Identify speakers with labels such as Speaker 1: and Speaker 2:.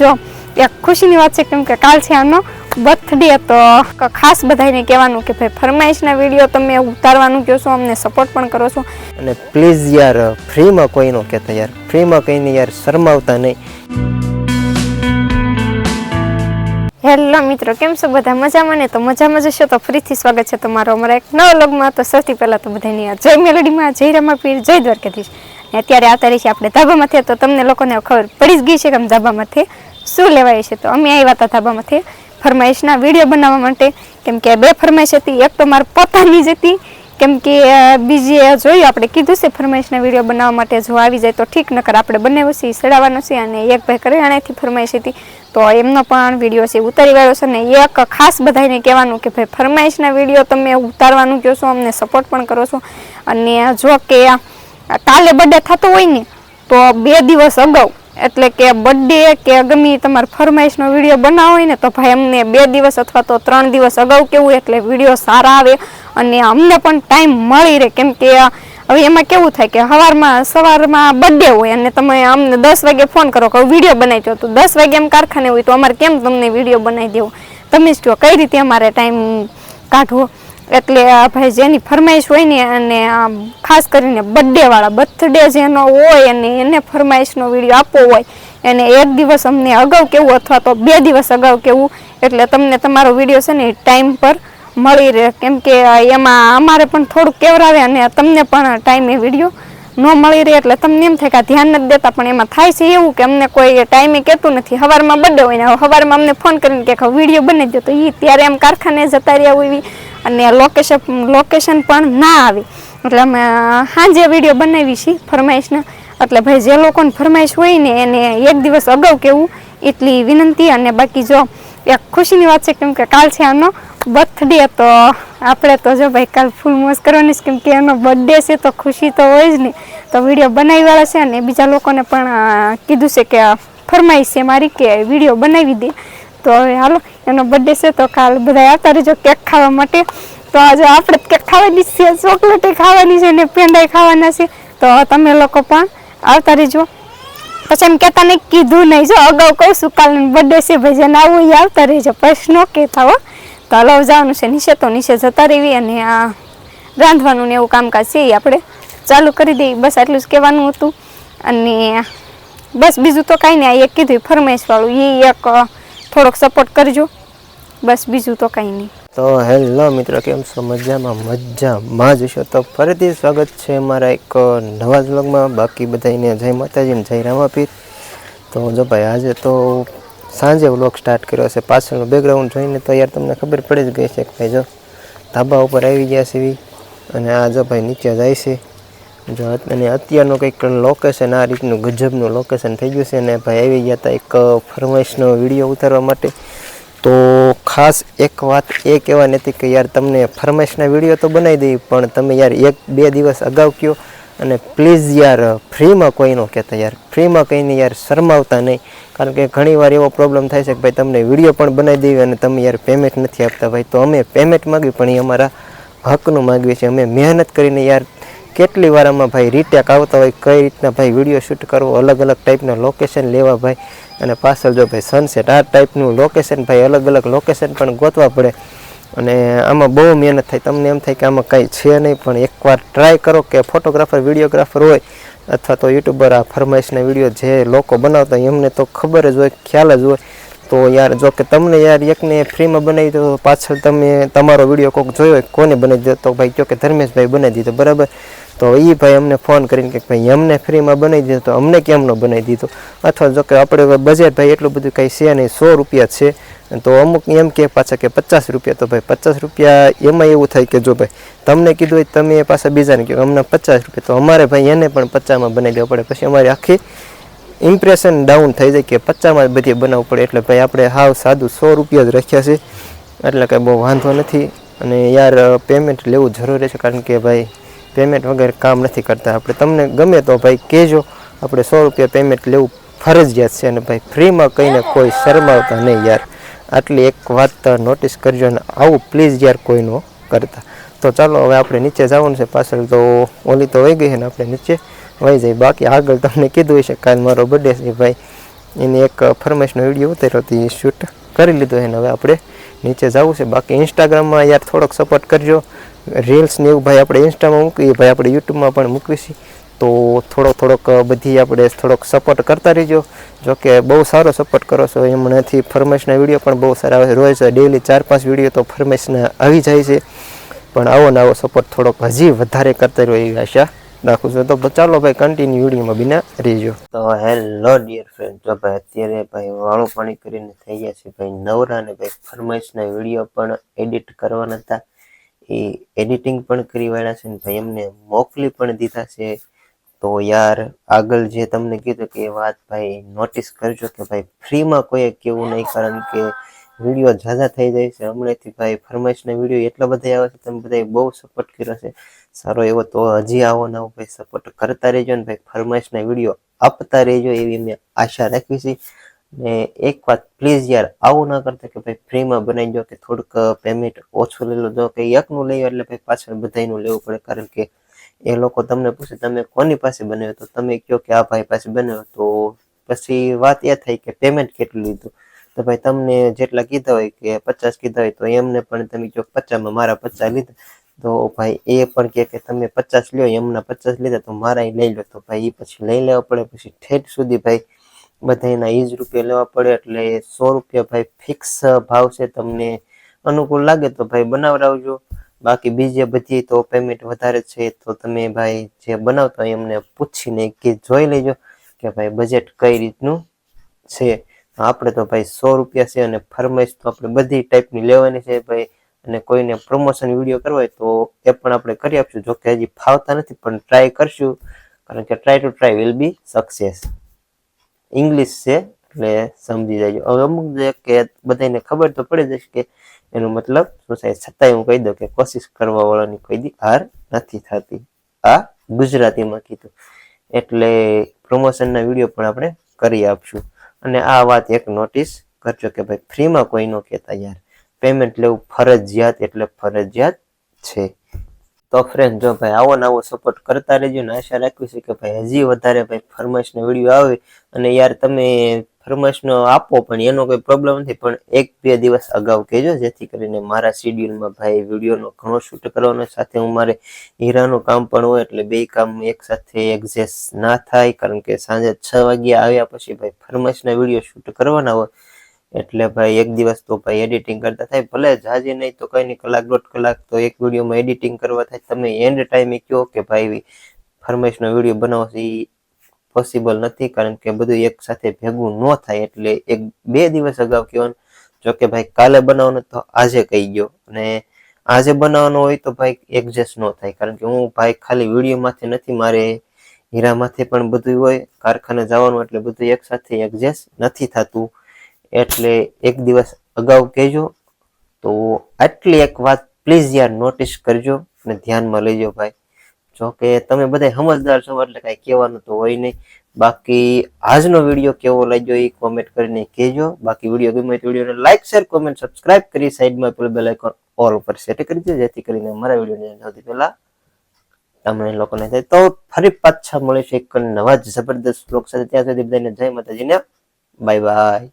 Speaker 1: જો એક ખુશીની વાત છે કેમ કે કાલ છે આનો બર્થડે તો ખાસ બધાને કહેવાનું કે ભાઈ ફરમાઈશના વીડિયો તમે ઉતારવાનું કહો છો અમને સપોર્ટ પણ કરો છો.
Speaker 2: અને પ્લીઝ યાર ફ્રીમાં કોઈનો કહેતા યાર ફ્રીમાં કહીને યાર શરમાવતા નહીં.
Speaker 1: હેલો મિત્રો કેમ છો? બધા મજામાં ને? તો મજામાં જશો તો ફરીથી સ્વાગત છે તમારો અમારા એક નવા લોગમાં તો સૌથી પહેલાં તો બધાની જય મેલોડીમાં જય રમાપીર જય દ્વારકાધીશ. ને અત્યારે આવતા રહી છે આપણે ધાબામાંથી તો તમને લોકોને ખબર પડી જ ગઈ છે કે આમ ધાબામાંથી શું લેવાય છે તો અમે આવ્યા હતા ધાબામાંથી ફરમાઈશના વીડિયો બનાવવા માટે. કેમ કે બે ફરમાઈશ હતી, એક તો મારી પોતાની જ હતી. કેમ કે બીજી જોયું, આપણે કીધું છે ફરમાઈશના વીડિયો બનાવવા માટે જો આવી જાય તો ઠીક, નકર આપણે બનાવ્યો છે સડાવવાનો છે અને એક ભાઈ કરિયાણાથી ફરમાઈશ હતી. તો એમનો પણ વીડિયો છે, ઉતારી વાળો છે ને એક ખાસ બધાને કહેવાનું કે ભાઈ ફરમાઈશના વીડિયો તમે ઉતારવાનું કહો છો, અમને સપોર્ટ પણ કરો છો. અને જો કે કાલે બર્થડે થતો હોય ને, તો બે દિવસ અગાઉ એટલે કે બર્થડે કે ગમે તમારે ફરમાઈશનો વીડિયો બનાવો હોય ને, તો ભાઈ અમને બે દિવસ અથવા તો ત્રણ દિવસ અગાઉ કેવું એટલે વીડિયો સારા આવે અને અમને પણ ટાઈમ મળી રહે. કેમ કે, હવે એમાં કેવું થાય કે સવારમાં સવારમાં બર્થડે હોય અને તમે અમને દસ વાગે ફોન કરો કે વીડિયો બનાવી દો, તો દસ વાગે એમ કારખાને હોય તો અમારે કેમ તમને વીડિયો બનાવી દેવો? તમે જ જો કઈ રીતે અમારે ટાઈમ કાઢવો? એટલે આ ભાઈ જેની ફરમાઈશ હોય ને અને આમ ખાસ કરીને બર્થડે વાળા બર્થડે જેનો હોય અને એને ફરમાઈશનો વીડિયો આપવો હોય, એને એક દિવસ અમને અગાઉ કેવું અથવા તો બે દિવસ અગાઉ કેવું, એટલે તમને તમારો વીડિયો છે ને ટાઈમ પર મળી રહે. કેમ કે એમાં અમારે પણ થોડુંક કેવરાવે અને તમને પણ ટાઈમે વીડિયો ન મળી રહે, એટલે તમને એમ થાય કે આ ધ્યાન નથી દેતા, પણ એમાં થાય છે એવું કે અમને કોઈ ટાઈમે કહેતું નથી. સવારમાં બર્થડે હોય ને સવારમાં અમને ફોન કરીને કે વીડિયો બનાવી દો તો એ ત્યારે એમ કારખાને જતા રહ્યા હોય અને લોકેશન લોકેશન પણ ના આવે. એટલે અમે સાંજે વીડિયો બનાવી છીએ ફરમાઈશના. એટલે ભાઈ જે લોકોને ફરમાઈશ હોય ને એને એક દિવસ અગાઉ કેવું, એટલી વિનંતી અને બાકી જો એક ખુશીની વાત છે કેમ કે કાલ છે આનો બર્થડે તો આપણે તો જો ભાઈ કાલ ફૂલ મોજ કરવાની છે કેમ કે એનો બર્થડે છે તો ખુશી તો હોય જ ને. તો વીડિયો બનાવી વાળા છે અને બીજા લોકોને પણ કીધું છે કે ફરમાઈશ છે મારી કે વીડિયો બનાવી દે. તો હવે હાલો એનો બર્થડે છે તો કાલ બધા આવતા રહેજો કેક ખાવા માટે. તો આજે આપણે કેક ખાવાની છે ચોકલેટ ખાવાની છે ને પેંડાઈ ખાવાના છે. તો તમે લોકો પણ આવતા રહેજો. પછી એમ કહેતા નહીં કીધું નહીં. જો અગાઉ કહું છું કાલ બર્થડે છે ભાઈ જેને આવું એ આવતા રહેજો. પછી ન કહેતા હો. તો હલો જવાનું છે નીચે, તો નીચે જતા રહેવી અને આ રાંધવાનું ને એવું કામકાજ છે એ આપણે ચાલુ કરી દઈએ. બસ આટલું જ કહેવાનું હતું. અને બસ બીજું તો કાંઈ નહીં. એક કીધું ફરમાઈશ વાળું, એ એક થોડોક સપોર્ટ કરજો. બસ બીજું તો કાંઈ નહીં.
Speaker 2: તો હેલો મિત્રો, કેમ છો? મજામાં મજામાં જ છો? તો ફરીથી સ્વાગત છે મારા એક નવા જ વ્લોગમાં બાકી બધાને જય માતાજી ને જય રામાપીર. તો જો ભાઈ, આજે તો સાંજે વ્લોગ સ્ટાર્ટ કર્યો છે. પાછળનું બેકગ્રાઉન્ડ જોઈને તો યાર તમને ખબર પડી જ ગઈ છે કે ભાઈ જો ધાબા ઉપર આવી ગયા છે. અને આ જો ભાઈ નીચે જાય છે. જો અને અત્યારનું કંઈક લોકેશન આ રીતનું ગજબનું લોકેશન થઈ ગયું છે અને ભાઈ આવી ગયા હતા એક ફરમાઈશનો વીડિયો ઉતારવા માટે. તો ખાસ એક વાત એ કહેવા નથી કે યાર તમને ફરમાઈશના વીડિયો તો બનાવી દઈ પણ તમે યાર એક, બે દિવસ અગાઉ કયો અને પ્લીઝ યાર, ફ્રીમાં કોઈનો કહેતા યાર. ફ્રીમાં કંઈને યાર શરમાવતા નહીં. કારણ કે ઘણીવાર એવો પ્રોબ્લેમ થાય છે કે ભાઈ તમને વીડિયો પણ બનાવી દેવી અને તમે યાર પેમેન્ટ નથી આપતા ભાઈ. તો અમે પેમેન્ટ માગવી પણ એ અમારા હકનું માગવી છે અમે મહેનત કરીને યાર કેટલી વાર આમાં ભાઈ રીટેક આવતા હોય, કઈ રીતના ભાઈ વીડિયો શૂટ કરવો, અલગ અલગ ટાઈપના લોકેશન લેવા ભાઈ, અને પાછળ જો ભાઈ સનસેટ આ ટાઈપનું લોકેશન ભાઈ અલગ અલગ લોકેશન પણ ગોતવા પડે. અને આમાં બહુ મહેનત થાય. તમને એમ થાય કે આમાં કાંઈ છે નહીં, પણ એકવાર ટ્રાય કરો કે ફોટોગ્રાફર વિડીયોગ્રાફર હોય, અથવા તો યુટ્યુબર આ ફરમાઈશના વીડિયો જે લોકો બનાવતા હોય, એમને તો ખબર જ હોય, ખ્યાલ જ હોય. તો યાર, જો કે તમને યાર એકને ફ્રીમાં બનાવી દો, પાછળ તમે તમારો વીડિયો કોઈક જોયો કોને બનાવી દો? તો ભાઈ કહો કે ધર્મેશભાઈ બનાવી દીધો, બરાબર? તો એ ભાઈ અમને ફોન કરીને કે ભાઈ અમને ફ્રીમાં બનાવી દીધો તો અમને કેમ ન બનાવી દીધો? અથવા જો કે આપણે બજેટ ભાઈ એટલું બધું કંઈ છે નહીં, સો રૂપિયા છે. તો અમુક એમ કે પાછા કે પચાસ રૂપિયા. તો ભાઈ પચાસ રૂપિયા એમાં એવું થાય કે જો ભાઈ તમને કીધું હોય તમે પાછા બીજાને કહો અમને પચાસ રૂપિયા. તો અમારે ભાઈ એને પણ પચાસમાં બનાવી દેવા પડે. પછી અમારી આખી ઇમ્પ્રેશન ડાઉન થઈ જાય કે પચાસમાં જ બધી બનાવવું પડે. એટલે ભાઈ આપણે હાવ સાદું સો રૂપિયા જ રાખ્યા છે. એટલે કાંઈ બહુ વાંધો નથી. અને યાર પેમેન્ટ લેવું જરૂરી છે કારણ કે ભાઈ પેમેન્ટ વગર કામ નથી કરતા. આપણે તમને ગમે તો ભાઈ કહેજો, આપણે સો રૂપિયા પેમેન્ટ લેવું ફરજિયાત છે અને ભાઈ ફ્રીમાં કહીને કોઈ શરમાવતા નહીં યાર. આટલી એક વાત નોટિસ કરજો અને આવું પ્લીઝ યાર કોઈનો કરતા. તો ચાલો હવે આપણે નીચે જવાનું છે, પાછળ તો ઓલી તો વહી ગઈ છે ને આપણે નીચે. વહી જઈએ બાકી આગળ તમને કીધું હશે, કાલ મારો બર્થડે છે ભાઈ. એની એક ફરમાઈશનો વીડિયો ઉતાર્યો હતો શૂટ કરી લીધો છે ને હવે આપણે નીચે જવું છે. બાકી ઇન્સ્ટાગ્રામમાં યાર થોડોક સપોર્ટ કરજો. રીલ્સ ને એવું ભાઈ આપણે ઇન્સ્ટામાં મૂકીએ, ભાઈ આપણે યુટ્યુબમાં પણ મૂકીશું તો થોડોક થોડોક બધી આપણે થોડોક સપોર્ટ કરતા રહીજો. જો કે બહુ સારો સપોર્ટ કરો છો. એમણેથી ફરમેશના વીડિયો પણ બહુ સારા આવે છે. રોજ ડેલી ચાર, પાંચ વીડિયો તો ફરમાઈશના આવી જાય છે. પણ આવો ને આવો સપોર્ટ થોડોક હજી વધારે કરતા રહ્યો એવી આશા રાખું છું. તો ચાલો ભાઈ કન્ટિન્યુ વિડીયોમાં બિના રહીજો. તો હેલો ડિયર ફ્રેન્ડ તો ભાઈ અત્યારે ભાઈ વાળું પાણી કરીને થઈ ગયા છે. ભાઈ નવરા ને ભાઈ ફરમાઈશના વીડિયો પણ એડિટ કરવાના હતા. એ એડિટિંગ પણ કરી વાળ્યા છે ને ભાઈ એમને મોકલી પણ દીધા છે. તો યાર, આગળ જે તમને કીધું કે એ વાત ભાઈ નોટિસ કરજો કે ભાઈ ફ્રીમાં કોઈએ કેવું નહીં, કારણ કે વીડિયો ઝાઝા થઈ જાય છે. હમણાંથી ભાઈ ફરમાઈશના વીડિયો એટલા બધા આવે છે, તમે બધાએ બહુ સપોર્ટ કર્યો છે. સારો એવો તો હજી આવો ને ભાઈ સપોર્ટ કરતા રહેજો ને ભાઈ ફરમાઈશના વીડિયો આપતા રહેજો એવી મેં આશા રાખી છે. ને એક વાત પ્લીઝ યાર, આવું ના કરતા કે ભાઈ ફ્રીમાં બનાવી દો કે થોડુંક પેમેન્ટ ઓછું લઈ લો. કે એકનું લઈ એટલે ભાઈ પાછળ બધાયનું લેવું પડે. કારણ કે એ લોકો તમને પૂછે, તમે કોની પાસે બનાવ્યો તો તમે કહો કે, આ ભાઈ પાસે બનાવ્યો તો પછી વાત એ થઈ કે પેમેન્ટ કેટલું લીધું? તો ભાઈ તમને જેટલા કીધા હોય કે પચાસ કીધા હોય, તો એમને પણ તમે કહો પચાસમાં મારા પચાસ લીધા. તો ભાઈ એ પણ કહે કે, તમે પચાસ લ્યો, એમના પચાસ લીધા, તો મારા લઈ લો. તો ભાઈ એ પછી લઈ લેવા પડે. પછી ઠેઠ સુધી ભાઈ બધાના એ જ રૂપિયા લેવા પડે એટલે સો રૂપિયા ભાઈ ફિક્સ ભાવ છે તમને. અનુકૂળ લાગે તો ભાઈ બનાવડાવજો. બાકી બીજે બધી તો પેમેન્ટ વધારે છે તો તમે ભાઈ જે બનાવતા હોય એમને પૂછીને કે જોઈ લેજો કે ભાઈ બજેટ કઈ રીતનું છે. આપણે તો ભાઈ સો રૂપિયા છે અને ફરમાઈશ તો આપણે બધી ટાઈપની લેવાની છે ભાઈ. અને કોઈને પ્રમોશન વીડિયો કરવો હોય તો એ પણ આપણે કરી આપશું. જોકે હજી ફાવતા નથી પણ ટ્રાય કરશું. કારણ કે try to try will be success English છે એટલે સમજી જાયજો હવે અમુક જે કે બધાને ખબર તો પડી જશે કે એનો મતલબ શું થાય છતાંય હું કહી દઉં કે કોશિશ કરવા વાળાની કોઈ દી હાર નથી થતી. આ ગુજરાતીમાં કીધું. એટલે પ્રમોશનના વીડિયો પણ આપણે કરી આપશું. અને આ વાત એક નોટિસ કરજો કે ભાઈ ફ્રીમાં કોઈ ન કહેતા યાર. પેમેન્ટ લેવું ફરજિયાત એટલે ફરજિયાત છે. તો ફ્રેન્ડ જો ભાઈ આવો ને આવો સપોર્ટ કરતા રહેજો ને આશા રાખવી છે કે ભાઈ હજી વધારે ભાઈ ફરમાઈશનો વીડિયો આવે અને યાર તમે ફરમાઈશનો આપો પણ એનો કોઈ પ્રોબ્લેમ નથી. પણ એક બે દિવસ અગાઉ કહેજો જેથી કરીને મારા શિડ્યુલમાં ભાઈ વિડીયોનો ઘણો શૂટ કરવાનો સાથે હું મારે હીરાનું કામ પણ હોય એટલે બે કામ એક સાથે એક્ઝેસ્ટ ના થાય કારણ કે સાંજે છ વાગ્યા આવ્યા પછી ભાઈ ફરમાઈશના વીડિયો શૂટ કરવાના હોય એટલે ભાઈ એક દિવસ તો ભાઈ એડિટિંગ કરતા થાય, ભલે જાજી નહીં તો કઈ નહીં કલાક દોઢ કલાક તો એક વિડીયોમાં એડિટિંગ કરવા થાય. તમે એન્ડ ટાઈમે કહો કે ભાઈ ફરમાઈશનો વીડિયો બનાવો છે એ પોસિબલ નથી, કારણ કે બધું એક સાથે ભેગું ન થાય. એટલે એક બે દિવસ અગાઉ કહેવાનું, જો કે ભાઈ કાલે બનાવવાનું તો આજે કહી ગયો અને આજે બનાવવાનું હોય તો ભાઈ એડજસ્ટ ન થાય, કારણ કે હું ભાઈ ખાલી વિડીયોમાંથી નથી, મારે હીરામાંથી પણ બધું હોય, કારખાને જવાનું એટલે બધું એક સાથે એડજસ્ટ નથી થતું. એટલે એક દિવસ અગાઉ કહેજો. તો આટલી એક વાત પ્લીઝ યાર નોટિસ કરજો અને ધ્યાનમાં લેજો ભાઈ. જો કે તમે બધા સમજદાર છો, એટલે કાંઈ કહેવાનું તો હોય નહીં. બાકી આજનો વીડિયો કેવો લાગ્યો એ કોમેન્ટ કરીને કહેજો. બાકી વીડિયો ગમે તો વિડીયોને લાઈક શેર કોમેન્ટ સબસ્ક્રાઇબ કરી સાઈડમાં પેલું બેલ આઇકોન ઓલ ઉપર સેટ કરી દો જેથી કરીને મારા વિડીયોને સૌથી પહેલા તમને લોકોને થાય. તો ફરી પાછા મળીશું એક નવા જ જબરદસ્ત બ્લોગ સાથે. ત્યાં સુધી બધાને જય માતાજીને બાય બાય